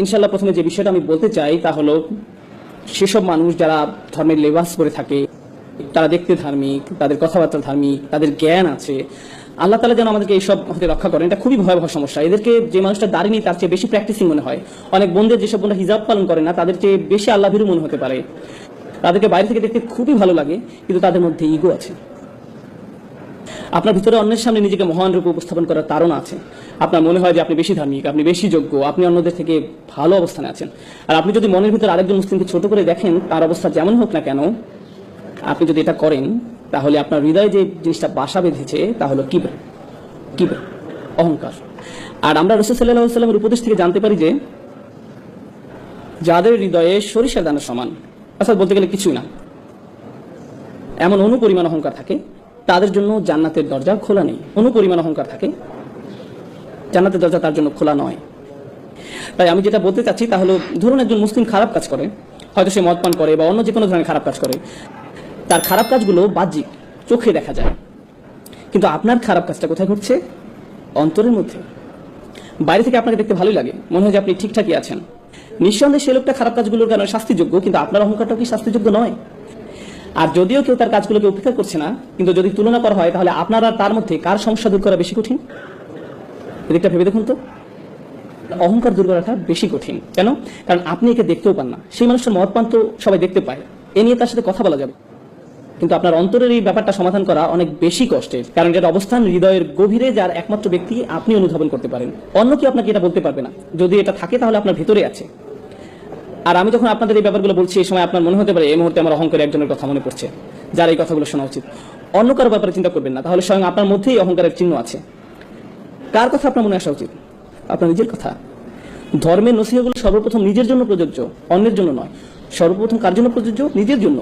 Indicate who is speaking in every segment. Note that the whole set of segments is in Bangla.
Speaker 1: ইনশাল্লাহ প্রথমে যে বিষয়টা আমি বলতে চাই তা হলো, সেসব মানুষ যারা ধর্মের লেবাস করে থাকে, তারা দেখতে ধার্মিক, তাদের কথাবার্তা ধার্মিক, তাদের জ্ঞান আছে, আল্লাহ তালা যেন আমাদেরকে এইসব হতে রক্ষা করেন, এটা খুবই ভয়াবহ সমস্যা। এদেরকে যে মানুষটা দাঁড়িয়ে তার চেয়ে বেশি প্র্যাকটিসিং মনে হয়। অনেক বন্ধুদের যেসব বন্ধু হিজাব পালন করে না, তাদের চেয়ে বেশি আল্লাহ ভীরু মনে হতে পারে। তাদেরকে বাইরে থেকে দেখতে খুবই ভালো লাগে, কিন্তু তাদের মধ্যে ইগো আছে। আপনার ভিতরে অন্যের সামনে নিজেকে মহান রূপে উপস্থাপন করার তাড়না আছে। আপনার মনে হয় যে আপনি বেশি ধার্মিক, আপনি বেশি যোগ্য, আপনি অন্যদের থেকে ভালো অবস্থানে আছেন। আর আপনি যদি মনের ভিতরে আরেকজন মুসলিমকে ছোট করে দেখেন, তার অবস্থা যেমন হোক না কেন, আপনি যদি এটা করেন, তাহলে আপনার হৃদয়ে যে জিনিসটা বাসা বেঁধেছে, তা হলো কি কি অহংকার। আর আমরা রসুল সাল্লাহ সাল্লামের উপদেশ থেকে জানতে পারি যে, যাদের হৃদয়ে সরিষার দানা সমান, অর্থাৎ বলতে গেলে কিছুই না, এমন অনুপরিমাণ অহংকার থাকে তাদের জন্য জান্নাতের দরজা খোলা নেই। কোনো পরিমাণ অহংকার থাকে। জান্নাতের দরজা তার জন্য খোলা নয়। তাই আমি যেটা বলতে চাচ্ছি তা হলো, ধরুন একজন মুসলিম খারাপ কাজ করে, হয়তো সে মদ পান করে বা অন্য যে কোনো ধরনের খারাপ কাজ করে, তার খারাপ কাজগুলো বাহ্যিক চোখে দেখা যায়। কিন্তু আপনার খারাপ কাজটা কোথায় ঘটছে? অন্তরের মধ্যে। বাইরে থেকে আপনাকে দেখতে ভালোই লাগে। মনে হয় যে আপনি ঠিকঠাকই আছেন। নিঃসন্দেহে সে লোকটা খারাপ কাজগুলোর কারণে শাস্তিযোগ্য, কিন্তু আপনার অহংকারটাও কি শাস্তিযোগ্য নয়? আর যদিও কেউ তার কাজগুলোকে উপেক্ষা করছে না, কিন্তু যদি তুলনা করা হয়, তাহলে আপনার তার মধ্যে কার সমস্যা দূর করা বেশি কঠিন? এদিকটা ভেবে দেখুন তো। অহংকার দূর করাটা বেশি কঠিন। কেন? কারণ আপনি একে দেখতেও পান না। সেই মানুষটার মত পান তো সবাই দেখতে পায়। এ নিয়ে তার সাথে কথা বলা যাবে। কিন্তু আপনার অন্তরের এই ব্যাপারটা সমাধান করা অনেক বেশি কষ্টের। কারণ এটার অবস্থান হৃদয়ের গভীরে, যার একমাত্র ব্যক্তি আপনি অনুধাবন করতে পারেন। অন্য কেউ আপনাকে এটা বলতে পারবে না। যদি এটা থাকে, তাহলে আপনার ভেতরে আছে। আর আমি যখন আপনাদের এই ব্যাপারগুলো বলছি, এই সময় আপনার মনে হতে পারে এই মুহূর্তে আমার অহংকারে একজনের কথা মনে পড়ছে, যার এই কথাগুলো শোনা উচিত। অন্য কারও ব্যাপারে চিন্তা করবেন না, তাহলে স্বয়ং আপনার মধ্যেই অহংকারের চিহ্ন আছে। কার কথা আপনার মনে আসা উচিত? আপনার নিজের কথা। ধর্মের নসিহগুলো সর্বপ্রথম নিজের জন্য প্রযোজ্য, অন্যের জন্য নয়। সর্বপ্রথম কার জন্য প্রযোজ্য? নিজের জন্য।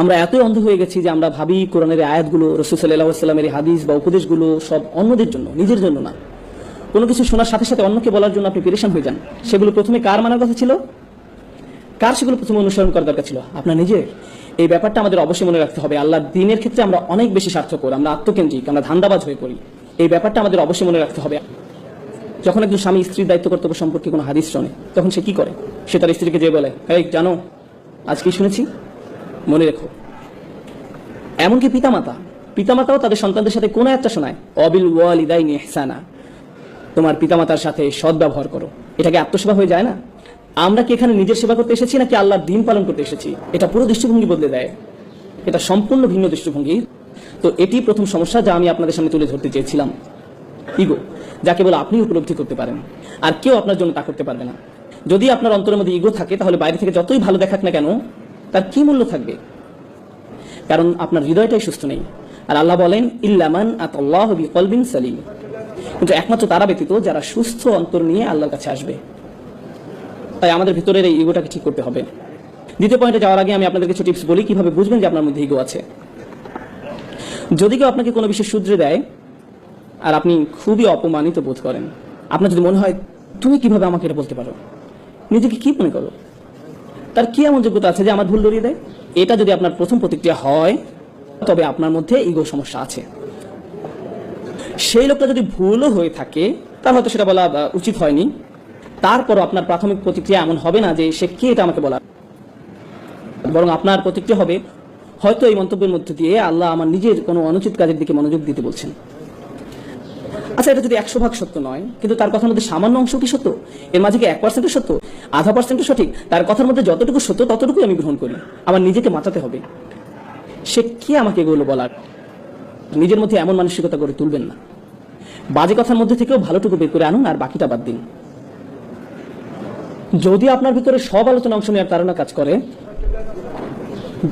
Speaker 1: আমরা এতই অন্ধ হয়ে গেছি যে আমরা ভাবি কোরআনের আয়াতগুলো, রসুল সাল্লাহ হাদিস বা উপদেশগুলো সব অন্যদের জন্য, নিজের জন্য না। কোনো কিছু শোনার সাথে সাথে অন্যকে বলার জন্য আপনি পেরেশান হয়ে যান। সেগুলো প্রথমে কার মানার কথা ছিল? কার সেগুলো প্রথমে অনুসরণ করার দরকার ছিল? আপনার নিজের। এই ব্যাপারটা আমাদের অবশ্যই মনে রাখতে হবে। আল্লাহর দিনের ক্ষেত্রে আমরা অনেক বেশি স্বার্থকর আমরা আত্মকেন্দ্রিক, আমরা ধান্দাবাজ হয়ে পড়ি। এই ব্যাপারটা আমাদের অবশ্যই মনে রাখতে হবে। যখন একজন স্বামী স্ত্রীর দায়িত্ব কর্তব্য সম্পর্কে কোনো হাদিস শোনে, তখন সে কি করে? সে তার স্ত্রীকে যে বলে, এই, জানো আজ কি শুনেছি, মনে রেখো। এমনকি পিতামাতা, পিতামাতাও তাদের সন্তানদের সাথে কোনো একটা শোনায়, অবিল ওয়ালিদাইনি ইহসানা। তোমার পিতামাতার সাথে সদ্ব্যবহার করো। এটাকে আত্মসেবা হয়ে যায় না? আমরা কি এখানে নিজের সেবা করতে এসেছি নাকি আল্লাহর দিন পালন করতে এসেছি? এটা পুরো দৃষ্টিভঙ্গি বদলে দেয়। এটা সম্পূর্ণ ভিন্ন দৃষ্টিভঙ্গি। তো এটি প্রথম সমস্যা যা আমি আপনাদের সামনে তুলে ধরতে চেয়েছিলাম। ইগো যা কেবল আপনি উপলব্ধি করতে পারেন। আর কেউ আপনার জন্য তা করতে পারবে না। যদি আপনার অন্তরের মধ্যে ইগো থাকে, তাহলে বাইরে থেকে যতই ভালো দেখাক না কেন, তার কি মূল্য থাকবে? কারণ আপনার হৃদয়টাই সুস্থ নেই। আর আল্লাহ বলেন ইল্লামান আতাল্লাহ বিকলবিন সালিম। কিন্তু একমাত্র তারা ব্যতীত যারা সুস্থ অন্তর নিয়ে আল্লাহর কাছে আসবে। তাই আমাদের ভিতরের এই ইগোটাকে ঠিক করতে হবে। দ্বিতীয় পয়েন্টে যাওয়ার আগে আমি আপনাদের কিছু টিপস বলি, কীভাবে বুঝবেন যে আপনার মধ্যে ইগো আছে। যদি কেউ আপনাকে কোনো বিষয় শুধরে দেয়, আর আপনি খুবই অপমানিত বোধ করেন, আপনার যদি মনে হয়, তুমি কীভাবে আমাকে এটা বলতে পারো? নিজেকে কি মনে করো? তার কি এমন যোগ্যতা আছে যে আমার ভুল ধরিয়ে দেয়? এটা যদি আপনার প্রথম প্রতিক্রিয়া হয়, তবে আপনার মধ্যে ইগো সমস্যা আছে। সেই লোকটা যদি ভুলও হয়ে থাকে তার হয়তো সেটা বলা উচিত হয়নি। তারপরও আপনার প্রাথমিক প্রতিক্রিয়া এমন হবে না যে সে কে এটা আমাকে বলার। বরং আপনার প্রতিক্রিয়া হবে, হয়তো এই মন্তব্যের মধ্যে দিয়ে আল্লাহ আমার নিজের কোনো অনুচিত কাজের দিকে মনোযোগ দিতে বলছেন। আচ্ছা এটা যদি একশো ভাগ সত্য নয়, কিন্তু তার কথার মধ্যে সামান্য অংশ কি সত্য? এর মাঝে কি এক পার্সেন্টও সত্য? আধা পার্সেন্টও সঠিক? তার কথার মধ্যে যতটুকু সত্য, ততটুকুই আমি গ্রহণ করি। আমার নিজেকে মাতাতে হবে। সে কে আমাকে এগুলো বলার? নিজের মধ্যে এমন মানসিকতা করে তুলবেন না। বাজে কথার মধ্যে থেকেও ভালোটুকু বের করে আনুন আর বাকিটা বাদ দিন। যদি আপনার ভিতরে সব আলোচনা অংশ নেওয়ার তারা কাজ করে,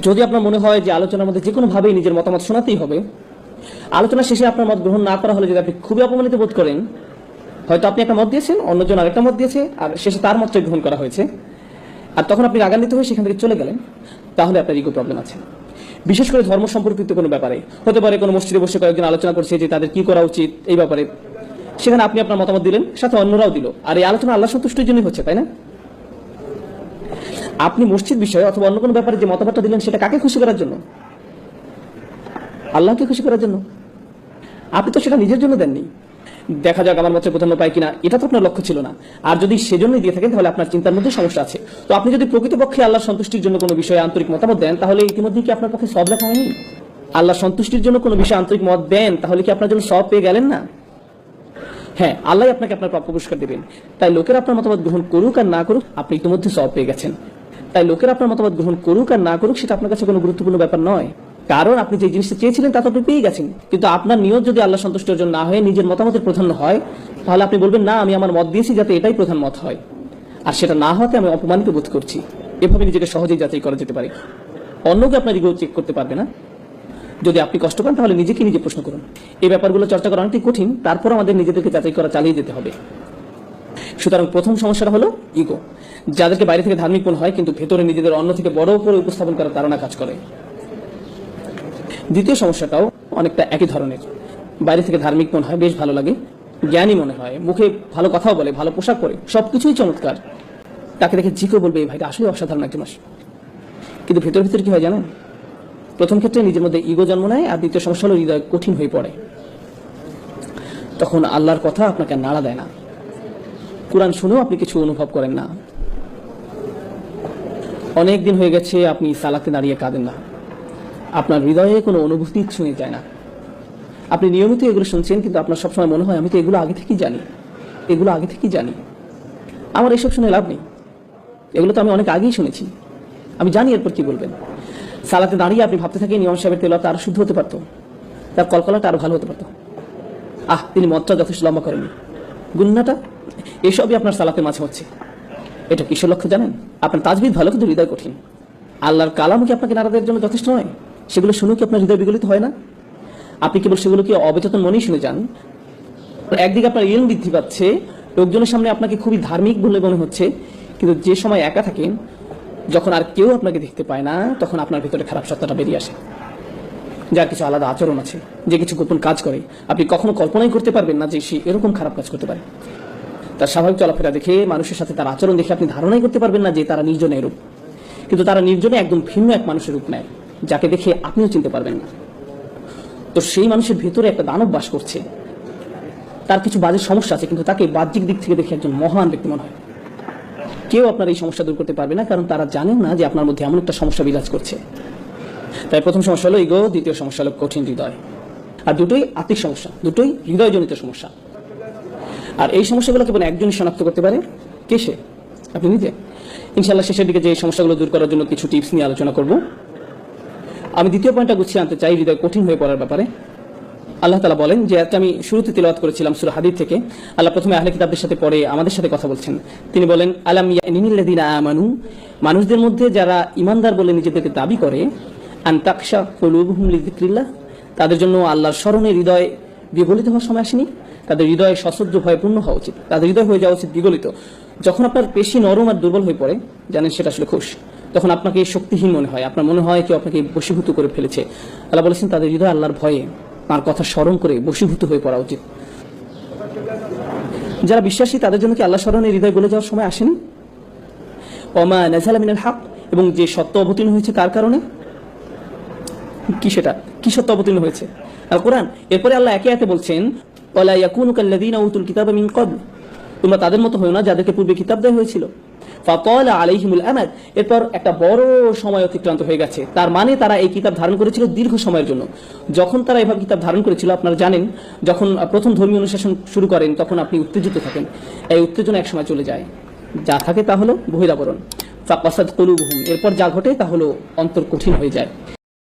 Speaker 1: যদি আপনার মনে হয় যে আলোচনার মধ্যে যে কোনো ভাবেই নিজের মতামত শোনাতেই হবে, আলোচনা শেষে আপনার মত গ্রহণ না করা হলে যদি আপনি খুবই অপমানিত বোধ করেন, হয়তো আপনি একটা মত দিয়েছেন, অন্যজন আরেকটা মত দিয়েছে, আর শেষে তার মতটাই গ্রহণ করা হয়েছে, আর তখন আপনি রাগান্বিত হয়ে সেখান থেকে চলে গেলেন, তাহলে আপনার ইগো প্রবলেম আছে। বিশেষ করে ধর্ম সম্পর্কিত কোনো ব্যাপারে, হতে পারে কোনো মসজিদে বসে কয়েকজন আলোচনা করছে যে তাদের কি করা উচিত এই ব্যাপারে, সেখানে আপনি আপনার মতামত দিলেন, সাথে অন্যরাও দিল, আর এই আলোচনা আল্লাহ সন্তুষ্টির জন্যই হচ্ছে, তাই না? আপনি মসজিদ বিষয়ে অথবা অন্য কোনো ব্যাপারে যে মতামতটা দিলেন, সেটা কাকে খুশি করার জন্য? আল্লাহকে খুশি করার জন্য? আপনি তো সেটা নিজের জন্য দেননি। দেখা যাক আমার মতে প্রাধান্য পায় কিনা। এটা তো আপনার লক্ষ্য ছিল না। আর যদি সেজন্যই দিয়ে থাকেন, তাহলে আপনার চিন্তার মধ্যে সমস্যা আছে। তো আপনি যদি প্রকৃতপক্ষে আল্লাহ সন্তুষ্টির জন্য কোনো বিষয়ে আন্তরিক মতামত দেন, তাহলে ইতিমধ্যে কি আপনার পক্ষে সব লেখা হয়নি? আল্লাহ সন্তুষ্টির জন্য কোনো বিষয়ে আন্তরিক মত দেন, তাহলে কি আপনার জন্য সব পেয়ে গেলেন না? হ্যাঁ আল্লাহ আপনাকে আপনার প্রাপ্য পুরস্কার দেবেন। তাই লোকের আপনার মতামত গ্রহণ করুক আর না করুক, আপনি ইতিমধ্যে সব পেয়ে গেছেন। তাই লোকের আপনার মতামত গ্রহণ করুক আর না করুক, সেটা আপনার কাছে কোনো গুরুত্বপূর্ণ ব্যাপার নয়। কারণ আপনি যে জিনিসটা চেয়েছিলেন, তা তো আপনি পেয়ে গেছেন। কিন্তু আপনার নিয়ত যদি আল্লাহ সন্তুষ্ট অর্জন না হয়ে, নিজের মতামতের প্রধান হয়, তাহলে আপনি বলবেন, না, আমি আমার মত দিয়েছি যাতে এটাই প্রধান মত হয়। আর সেটা না হতে আমি অপমানিত বোধ করছি। এভাবে নিজেকে সহজেই যাচাই করা যেতে পারে। অন্যকে আপনার ইগো চেক করতে পারবে না যদি আপনি কষ্ট পান, তাহলে নিজেকে নিজে প্রশ্ন করুন। এই ব্যাপারগুলো চর্চা করা অনেকটাই কঠিন। তারপর আমাদের নিজেদেরকে যাচাই করা চালিয়ে যেতে হবে। সুতরাং প্রথম সমস্যাটা হলো ইগো যাদেরকে বাইরে থেকে ধার্মিক মনে হয়, কিন্তু ভেতরে নিজেদের অন্য থেকে বড় করে উপস্থাপন করার ধারণা কাজ করে। দ্বিতীয় সমস্যাটাও অনেকটা একই ধরনের। বাইরে থেকে ধার্মিক মনে হয়, বেশ ভালো লাগে। জ্ঞানী মনে হয়, মুখে ভালো কথাও বলে, ভালো পোশাক পরে, সবকিছুই চমৎকার। তাকে দেখে জিকেও বলবে, এই ভাইটা আসলে অসাধারণ একজন মানুষ। কিন্তু ভেতর ভিতরে কি হয় জানেন? প্রথম ক্ষেত্রে নিজের মধ্যে ইগো জন্ম নেয়, আর দ্বিতীয় সমস্যা হলো হৃদয় কঠিন হয়ে পড়ে। তখন আল্লাহর কথা আপনাকে নাড়া দেয় না। কোরআন শুনেও আপনি কিছু অনুভব করেন না। অনেক দিন হয়ে গেছে আপনি সালাতে দাঁড়িয়ে কাঁদেন না। আপনার হৃদয়ে কোনো অনুভূতি ছুঁয়ে যায় না। আপনি নিয়মিত এগুলো শুনছেন, কিন্তু আপনার সবসময় মনে হয়, আমি তো এগুলো আগে থেকেই জানি। এগুলো আগে থেকেই জানি। আমার এসব শুনে লাভ নেই। এগুলো তো আমি অনেক আগেই শুনেছি। আমি জানি এরপর কি বলবেন। সালাতে দাঁড়িয়ে আপনি ভাবতে থাকেন, ইমাম সাহেবের তেলত আরও শুদ্ধ হতে পারতো। তার কলকলাটা আরও ভালো হতে পারতো। আহ, তিনি মতটা যথেষ্ট লম্বা করেননি। গুন্নাটা এসবই আপনার সালাতের মাঝে হচ্ছে। এটা কিসের লক্ষ্য জানেন? আপনার তাজবিদ ভালো, কিন্তু হৃদয় কঠিন। আল্লাহর কালাম কি আপনাকে নারাদের জন্য যথেষ্ট নয়? সেগুলো শুনে কি আপনার হৃদয় বিগলিত হয় না? আপনি কেবল সেগুলোকে অবচেতন মনেই শুনে যান? একদিকে আপনার ইলম বৃদ্ধি পাচ্ছে, লোকজনের সামনে আপনাকে খুবই ধার্মিক বলে মনে হচ্ছে, কিন্তু যে সময় একা থাকেন, যখন আর কেউ আপনাকে দেখতে পায় না, তখন আপনার ভিতরে খারাপ সত্তাটা বেরিয়ে আসে। যার কিছু আলাদা আচরণ আছে, যে কিছু গোপন কাজ করে। আপনি কখনো কল্পনাই করতে পারবেন না যে সে এরকম খারাপ কাজ করতে পারে। তার স্বাভাবিক চলাফেরা দেখে মানুষের সাথে তার আচরণ দেখে আপনি ধারণাই করতে পারবেন না যে তারা নির্জনে এরূপ কিন্তু তারা নির্জনে একদম ভিন্ন এক মানুষের রূপ নেয়, যাকে দেখে আপনিও চিনতে পারবেন না। তো সেই মানুষের ভেতরে একটা দানব বাস করছে। তার কিছু বাজে সমস্যা আছে, কিন্তু তাকে বাহ্যিক দিক থেকে দেখে একজন মহান ব্যক্তি মনে হয়। কেউ আপনার এই সমস্যা দূর করতে পারবে না, কারণ তারা জানেন না যে আপনার মধ্যে এমন একটা সমস্যা বিরাজ করছে। তাই প্রথম সমস্যা হলো ইগো দ্বিতীয় সমস্যা হলো কঠিন হৃদয়। আর দুটোই আত্মিক সমস্যা, দুটোই হৃদয়জনিত সমস্যা। আর এই সমস্যাগুলো কেবল একজনই শনাক্ত করতে পারে? কে সে? আপনি নিজে। ইনশাল্লাহ শেষের দিকে যে সমস্যাগুলো দূর করার জন্য কিছু টিপস নিয়ে আলোচনা করব। আমি দ্বিতীয় পয়েন্টটা গুছিয়ে আনতে চাই, হৃদয় কঠিন হয়ে পড়ার ব্যাপারে। আল্লাহ তালা বলেন যে, একটা আমি শুরুতে তিলওয়াত করেছিলাম সুরা হাদিদ থেকে। আল্লাহ প্রথমে আহলে কিতাবদের সাথে পরে আমাদের সাথে কথা বলছেন। তিনি বলেন, আলাম ইয়ানিল্লাযিনা আমানু? মানুষদের মধ্যে যারা ইমানদার বলে নিজেদেরকে দাবি করে, আন তাকশা কুলুবুহুম লিযিকরিল্লাহ? তাদের জন্য আল্লাহর স্মরণে হৃদয় বিগলিত হওয়ার সময় আসেনি? তাদের হৃদয় সশ্রদ্ধ ভয়ে পূর্ণ হওয়া উচিত। তাদের হৃদয় হয়ে যাওয়া উচিত বিগলিত। যখন আপনার পেশি নরম আর দুর্বল হয়ে পড়ে, জানেন সেটা আসলে খুশ। তখন আপনাকে শক্তিহীন মনে হয়। আপনার মনে হয় কেউ আপনাকে বশীভূত করে ফেলেছে। আল্লাহ বলেছেন, তাদের হৃদয় আল্লাহর ভয়ে, তার কথা স্মরণ করে বশীভূত হয়ে পড়া উচিত। যারা বিশ্বাসী, তাদের জন্য কি আল্লাহ স্মরণে হৃদয় গলে যাওয়ার সময় আসেনি? অমা নাজালা হক, এবং যে সত্য অবতীর্ণ হয়েছে তার কারণে? কি সেটা? কি সত্য অবতীর্ণ হয়েছে? কোরআন এরপরে আল্লাহ একে একে বলছেন ওয়ালা ইয়াকুনু কাল্লাযীনা উতুল কিতাবা মিন ক্বাবল। তোমরা তাদের মতো হও না যাদেরকে পূর্বে কিতাব দেওয়া হয়েছিল। ফাতালা আলাইহিমুল আমাদ এরপর একটা বড় সময় অতিক্রান্ত হয়ে গেছে। তার মানে তারা এই কিতাব ধারণ করেছিল দীর্ঘ সময়ের জন্য। যখন তারা এভাবে কিতাব ধারণ করেছিল, আপনারা জানেন, যখন প্রথম ধর্মীয় অনুশাসন শুরু করেন, তখন আপনি উত্তেজিত থাকেন। এই উত্তেজনা এক সময় চলে যায়। যা থাকে তা হলো বহিরাবরণ। ফাকাসাদ কলুবহুম, এরপর যা ঘটে তা হলো অন্তর কঠিন হয়ে যায়।